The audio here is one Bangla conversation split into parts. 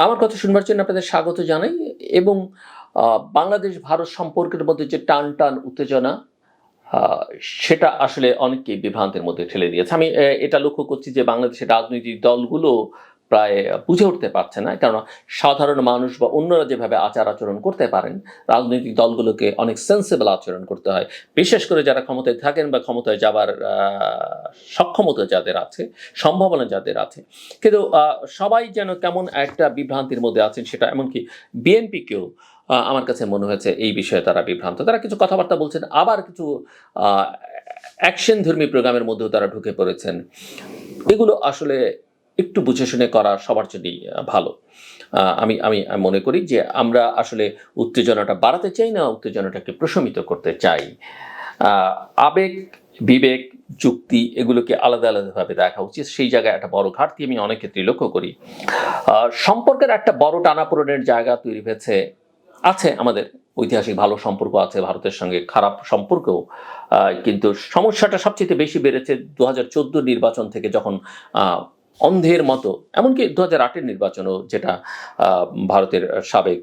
আমার কথা শুনবার জন্য আপনাদের স্বাগত জানাই এবং বাংলাদেশ ভারত সম্পর্কের মধ্যে যে টান টান উত্তেজনা সেটা আসলে অনেককে বিভ্রান্তের মধ্যে ঠেলে দিয়েছে। আমি এটা লক্ষ্য করছি যে বাংলাদেশের রাজনৈতিক দলগুলো প্রায় বুঝে উঠতে পারছে না কারণ সাধারণ মানুষ বা অন্যরা যেভাবে আচার আচরণ করতে পারেন, রাজনৈতিক দলগুলোকে অনেক সেন্সিবল আচরণ করতে হয়। বিশেষ করে যারা ক্ষমতায় থাকেন বা ক্ষমতায় যাবার সক্ষমতা যাদের আছে, সম্ভাবনা যাদের আছে। কিন্তু সবাই যেন কেমন একটা বিভ্রান্তির মধ্যে আছেন সেটা এমনকি বিএনপিকেও আমার কাছে মনে হয়েছে এই বিষয়ে তারা বিভ্রান্ত। তারা কিছু কথাবার্তা বলছেন, আবার কিছু অ্যাকশন ধর্মী প্রোগ্রামের মধ্যেও তারা ঢুকে পড়েছেন। এগুলো আসলে একটু বুঝে শুনে করা সবার জন্যই ভালো। আমি আমি মনে করি যে আমরা আসলে উত্তেজনাটা বাড়াতে চাই না, উত্তেজনাটাকে প্রশমিত করতে চাই। আবেগ, বিবেক, যুক্তি এগুলোকে আলাদা আলাদাভাবে দেখা উচিত। সেই জায়গায় একটা বড় ঘাটতি আমি অনেক ক্ষেত্রে লক্ষ্য করি। সম্পর্কের একটা বড় টানাপোড়েনের জায়গা তৈরি হয়েছে, আছে আমাদের। ঐতিহাসিক ভালো সম্পর্ক আছে, ভারতের সঙ্গে খারাপ সম্পর্কও। কিন্তু সমস্যাটা সবচেয়ে বেশি বেড়েছে দু হাজার চোদ্দ নির্বাচন থেকে যখন অন্ধের মতো। এমনকি দু হাজার আটের নির্বাচনও যেটা ভারতের সাবেক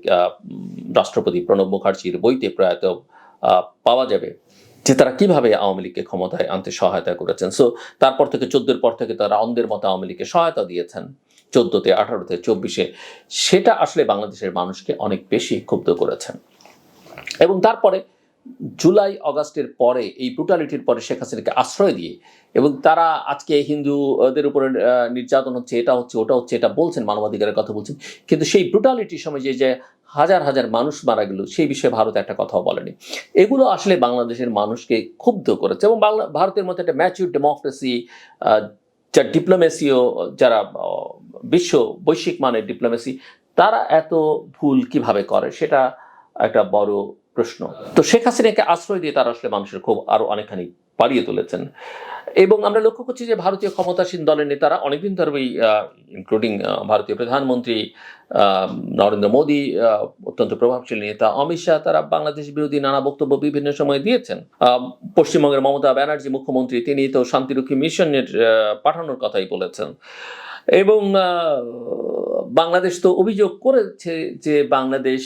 রাষ্ট্রপতি প্রণব মুখার্জির বইতে প্রয়াত পাওয়া যাবে যে তারা কীভাবে আওয়ামী লীগকে ক্ষমতায় আনতে সহায়তা করেছেন। সো তারপর থেকে চোদ্দের পর থেকে তারা অন্ধের মতো আওয়ামী লীগকে সহায়তা দিয়েছেন। চোদ্দোতে, আঠারোতে, চব্বিশে। সেটা আসলে বাংলাদেশের মানুষকে অনেক বেশি ক্ষুব্ধ করেছেন। এবং তারপরে জুলাই অগাস্টের পরে, এই ব্রুটালিটির পরে শেখ হাসিনাকে আশ্রয় দিয়ে এবং তারা আজকে হিন্দুদের উপরে নির্যাতন হচ্ছে, এটা হচ্ছে, ওটা হচ্ছে, এটা বলছেন, মানবাধিকারের কথা বলছেন। কিন্তু সেই ব্রুটালিটির সময় যে যে হাজার হাজার মানুষ মারা গেল, সেই বিষয়ে ভারত একটা কথাও বলেনি। এগুলো আসলে বাংলাদেশের মানুষকে ক্ষুব্ধ করেছে এবং বাংলা, ভারতের মধ্যে একটা ম্যাচিউর ডেমোক্রেসি যার ডিপ্লোমেসিও যারা বিশ্ব বৈশ্বিক মানের ডিপ্লোমেসি তারা এত ভুল কীভাবে করে, সেটা একটা বড় প্রশ্ন। তো শেখ হাসিনাকে আশ্রয় দিয়ে তারা আসলে মানুষের খুব আরও অনেকখানি বাড়িয়ে তুলেছেন। এবং আমরা লক্ষ্য করছি যে ভারতীয় ক্ষমতাসীন দলের নেতারা অনেকদিন ধরেই ইনক্লুডিং ভারতীয় প্রধানমন্ত্রী নরেন্দ্র মোদী অত্যন্ত প্রভাবশালী নেতা অমিত শাহ, তারা বাংলাদেশ বিরোধী নানা বক্তব্য বিভিন্ন সময় দিয়েছেন। পশ্চিমবঙ্গের মমতা ব্যানার্জি মুখ্যমন্ত্রী, তিনি তো শান্তিরক্ষী মিশনের পাঠানোর কথাই বলেছেন। এবং বাংলাদেশ তো অভিযোগ করেছে যে বাংলাদেশ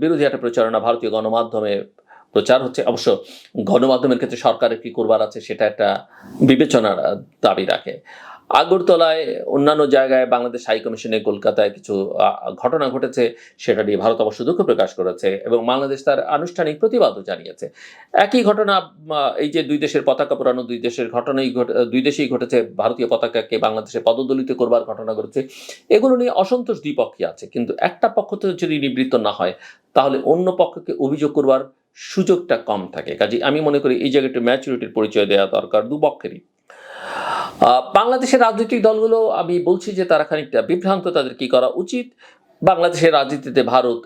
বিরোধী একটা প্রচারণা ভারতীয় গণমাধ্যমে প্রচার হচ্ছে। অবশ্য গণমাধ্যমের ক্ষেত্রে সরকারের কি করবার আছে সেটা একটা বিবেচনার দাবি রাখে। আগরতলায় অন্যান্য জায়গায় বাংলাদেশ হাই কমিশনে কলকাতায় কিছু ঘটনা ঘটেছে, সেটা নিয়ে ভারত অবশ্য দুঃখ প্রকাশ করেছে এবং বাংলাদেশ তার আনুষ্ঠানিক প্রতিবাদও জানিয়েছে। একই ঘটনা এই যে দুই দেশের পতাকা পুরানো দুই দেশের ঘটনাই ঘটে- দুই দেশেই ঘটেছে, ভারতীয় পতাকাকে বাংলাদেশে পদদলিত করবার ঘটনা ঘটেছে, এগুলো নিয়ে অসন্তোষ দুই পক্ষই আছে। কিন্তু একটা পক্ষ থেকে যদি নিবৃত্ত না হয়, তাহলে অন্য পক্ষকে অভিযোগ করবার সুযোগটা কম থাকে। কাজে আমি মনে করি এই জায়গাটা ম্যাচুরিটির পরিচয় দেওয়া দরকার দুপক্ষেরই। বাংলাদেশের রাজনৈতিক দলগুলো, আমি বলছি যে তারা খানিকটা বিভ্রান্ত, তাদের কি করা উচিত? বাংলাদেশের রাজনীতিতে ভারত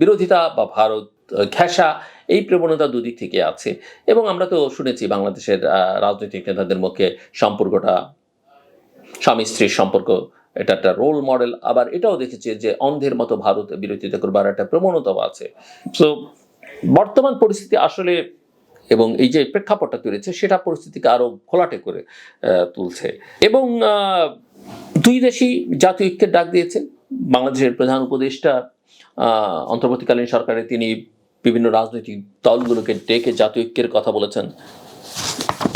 বিরোধিতা বা ভারত ঘেঁষা, এই প্রবণতা দুদিক থেকে আছে। এবং আমরা তো শুনেছি বাংলাদেশের রাজনৈতিক নেতাদের মুখে সম্পর্কটা, স্বামী স্ত্রীর সম্পর্ক, এটা একটা রোল মডেল আবার এটাও দেখেছি যে অন্ধের মতো ভারত বিরোধিতা করবার একটা প্রবণতাও আছে। তো বর্তমান পরিস্থিতি আসলে এবং এই যে প্রেক্ষাপটটা তৈরিছে সেটা পরিস্থিতিকে আরও ঘোলাটে করে তুলছে। এবং দুই দেশই জাতীয় ঐক্যের ডাক দিয়েছে। বাংলাদেশের প্রধান উপদেষ্টা অন্তর্বর্তীকালীন সরকারে তিনি বিভিন্ন রাজনৈতিক দলগুলোকে ডেকে জাতীয় ঐক্যের কথা বলেছেন।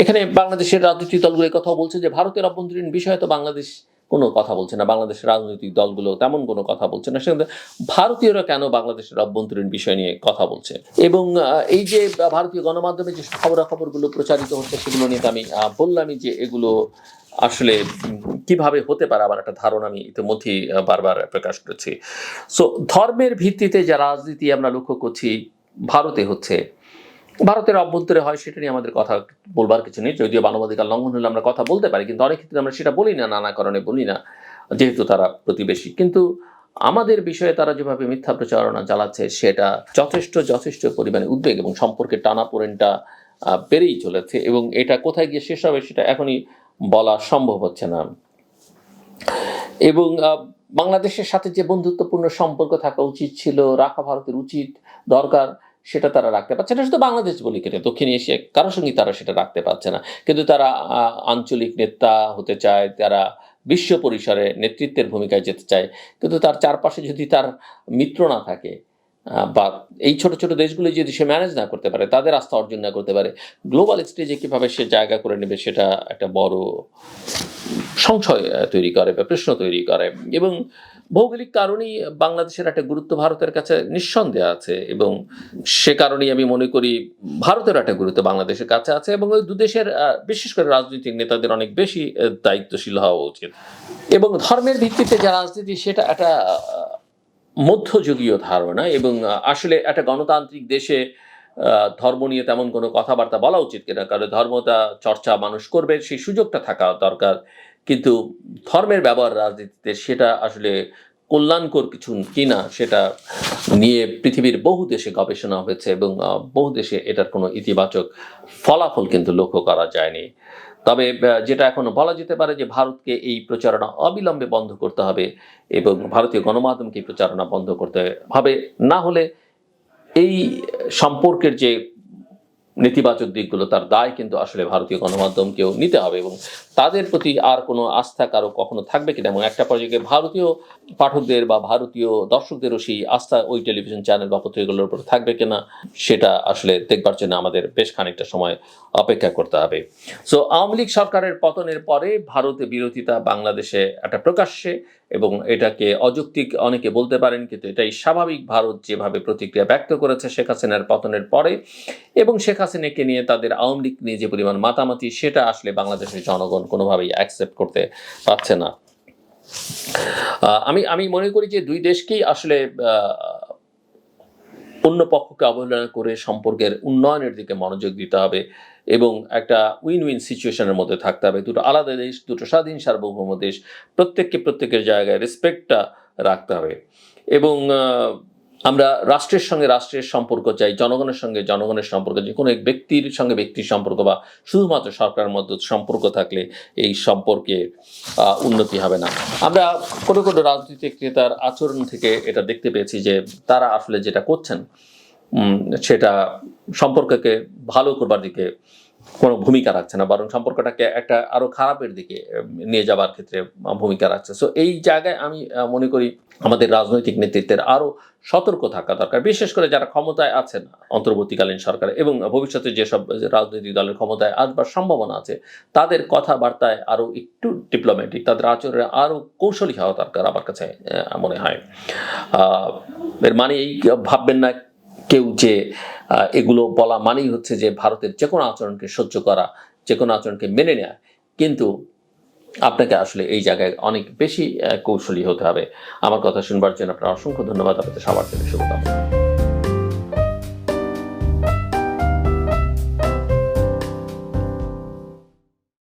এখানে বাংলাদেশের রাজনৈতিক দলগুলো কথা বলছে যে, ভারতের অভ্যন্তরীণ বিষয়ে তো বাংলাদেশ কোনো কথা বলছে না, বাংলাদেশের রাজনৈতিক দলগুলো তেমন কোনো কথা বলছে না, সেখানে ভারতীয়রা কেন বাংলাদেশের অভ্যন্তরীণ বিষয় নিয়ে কথা বলছে? এবং এই যে ভারতীয় গণমাধ্যমে যে খবরাখবরগুলো প্রচারিত হচ্ছে, সেগুলো নিয়ে আমি বললামই যে এগুলো আসলে কীভাবে হতে পারে আমার একটা ধারণা আমি ইতিমধ্যেই বারবার প্রকাশ করেছি। সো ধর্মের ভিত্তিতে যে রাজনীতি আমরা লক্ষ্য করছি, ভারতে হচ্ছে। ভারতের অভ্যন্তরে হয় সেটা নিয়ে আমাদের কথা বলবার কিছু নেই। যদিও মানবাধিকার লঙ্ঘন হলে আমরা কথা বলতে পারি কিন্তু অনেক ক্ষেত্রে আমরা সেটা বলি না নানা কারণে বলি না যেহেতু তারা প্রতিবেশী। কিন্তু আমাদের বিষয়ে তারা যেভাবে মিথ্যা প্রচারণা চালাচ্ছে সেটা যথেষ্ট যথেষ্ট পরিমাণে উদ্বেগ এবং সম্পর্কের টানাপোড়েনটা আহ, বেড়েই চলেছে এবং এটা কোথায় গিয়ে শেষ হবে সেটা এখনই বলা সম্ভব হচ্ছে না। এবং বাংলাদেশের সাথে যে বন্ধুত্বপূর্ণ সম্পর্ক থাকা উচিত ছিল রাখা ভারতের উচিত দরকার সেটা তারা রাখতে পারছে না। শুধু বাংলাদেশ বলি কেটে দক্ষিণ এশিয়া কারোর সঙ্গে তারা সেটা রাখতে পারছে না। কিন্তু তারা আঞ্চলিক নেতা হতে চায়, তারা বিশ্ব পরিসরে নেতৃত্বের ভূমিকায় যেতে চায়। কিন্তু তার চারপাশে যদি তার মিত্র না থাকে বা এই ছোট ছোট দেশগুলি যদি সে ম্যানেজ না করতে পারে, তাদের আস্থা অর্জন না করতে পারে গ্লোবাল স্টেজে কীভাবে সে জায়গা করে নেবে সেটা একটা বড় সংশয় তৈরি করে বা প্রশ্ন তৈরি করে। এবং ভৌগোলিক কারণেই বাংলাদেশের একটা গুরুত্ব ভারতের কাছে নিঃসন্দেহ আছে এবং সে কারণেই আমি মনে করি ভারতের একটা গুরুত্ব বাংলাদেশের কাছে আছে এবং ওই দু দেশের বিশেষ করে রাজনৈতিক নেতাদের অনেক বেশি দায়িত্বশীল হওয়া উচিত। এবং ধর্মের ভিত্তিতে যে রাজনীতি, সেটা একটা মধ্যযুগীয় ধারণা এবং আসলে একটা গণতান্ত্রিক দেশে ধর্ম নিয়ে তেমন কোনো কথাবার্তা বলা উচিত কিনা, কারণ ধর্মটা চর্চা মানুষ করবে, সেই সুযোগটা থাকা দরকার। কিন্তু ধর্মের ব্যবহার রাজনীতিতে সেটা আসলে কল্যাণকর কিছু কিনা সেটা নিয়ে পৃথিবীর বহু দেশে গবেষণা হয়েছে এবং বহু দেশে এটার কোনো ইতিবাচক ফলাফল কিন্তু লক্ষ্য করা যায়নি। তবে যেটা এখনও বলা যেতে পারে যে ভারতকে এই প্রচারণা অবিলম্বে বন্ধ করতে হবে এবং ভারতীয় গণমাধ্যমকে প্রচারণা বন্ধ করতে হবে। না হলে এই সম্পর্কের যে নেতিবাচক দিকগুলো তার দায় কিন্তু আসলে ভারতীয় গণমাধ্যমকেও নিতে হবে এবং তাদের প্রতি আর কোনো আস্থা কারও কখনো থাকবে কিনা? এবং একটা পর্যায়ে ভারতীয় পাঠকদের বা ভারতীয় দর্শকদেরও সেই আস্থা ওই টেলিভিশন চ্যানেল বা পত্রিকাগুলোর উপর থাকবে কিনা সেটা আসলে দেখবার জন্য আমাদের বেশ খানিকটা সময় অপেক্ষা করতে হবে। সো আওয়ামী লীগ সরকারের পতনের পরে ভারতে বিরোধিতা বাংলাদেশে একটা প্রকাশ্যে এবং এটাকে অযৌক্তিক অনেকে বলতে পারেন, কিন্তু এটাই স্বাভাবিক। ভারত যেভাবে প্রতিক্রিয়া ব্যক্ত করেছে শেখ হাসিনার পতনের পরে এবং শেখ হাসিনাকে নিয়ে তাদের আওয়ামী লীগ নিয়ে যে পরিমাণ মাতামাতি, সেটা আসলে বাংলাদেশের জনগণ কোনোভাবেই অ্যাকসেপ্ট করতে পারছে না। আমি আমি মনে করি যে দুই দেশকেই আসলে অন্য পক্ষকে অবহেলনা করে সম্পর্কের উন্নয়নের দিকে মনোযোগ দিতে হবে। এবং একটা উইন উইন সিচুয়েশনের মধ্যে থাকতে হবে। দুটো আলাদা দেশ, দুটো স্বাধীন সার্বভৌম দেশ, প্রত্যেককে প্রত্যেকের জায়গায় রেসপেক্টটা রাখতে হবে। এবং আমরা রাষ্ট্রের সঙ্গে রাষ্ট্রের সম্পর্ক চাই, জনগণের সঙ্গে জনগণের সম্পর্ক যে কোনো এক ব্যক্তির সঙ্গে ব্যক্তির সম্পর্ক বা শুধুমাত্র সরকারের মধ্যে সম্পর্ক থাকলে এই সম্পর্কে উন্নতি হবে না। আমরা কোনো কোনো রাজনৈতিক নেতার আচরণ থেকে এটা দেখতে পেয়েছি যে তারা আসলে যেটা করছেন সেটা সম্পর্ককে ভালো করবার দিকে কোনো ভূমিকা রাখছে না, বরং সম্পর্কটাকে একটা আরও খারাপের দিকে নিয়ে যাবার ক্ষেত্রে ভূমিকা রাখছে। সো এই জায়গায় আমি মনে করি আমাদের রাজনৈতিক নেতৃত্বের আরও সতর্ক থাকা দরকার, বিশেষ করে যারা ক্ষমতায় আছেন অন্তর্বর্তীকালীন সরকার এবং ভবিষ্যতে যেসব রাজনৈতিক দলের ক্ষমতায় আসবার সম্ভাবনা আছে, তাদের কথাবার্তায় আরও একটু ডিপ্লোম্যাটিক তাদের আচরণে আরও কৌশলী হওয়া দরকার আমার কাছে মনে হয়। এর মানে এই ভাববেন না কেউ যে এগুলো বলা মানেই হচ্ছে যে ভারতের যে কোনো আচরণকে সহ্য করা, যে কোনো আচরণকে মেনে নেওয়া কিন্তু আপনাকে আসলে এই জায়গায় অনেক বেশি কৌশলী হতে হবে। আমার কথা শুনবার জন্য আপনার অসংখ্য ধন্যবাদ। আপনাদের সবার জন্য শুভকামনা।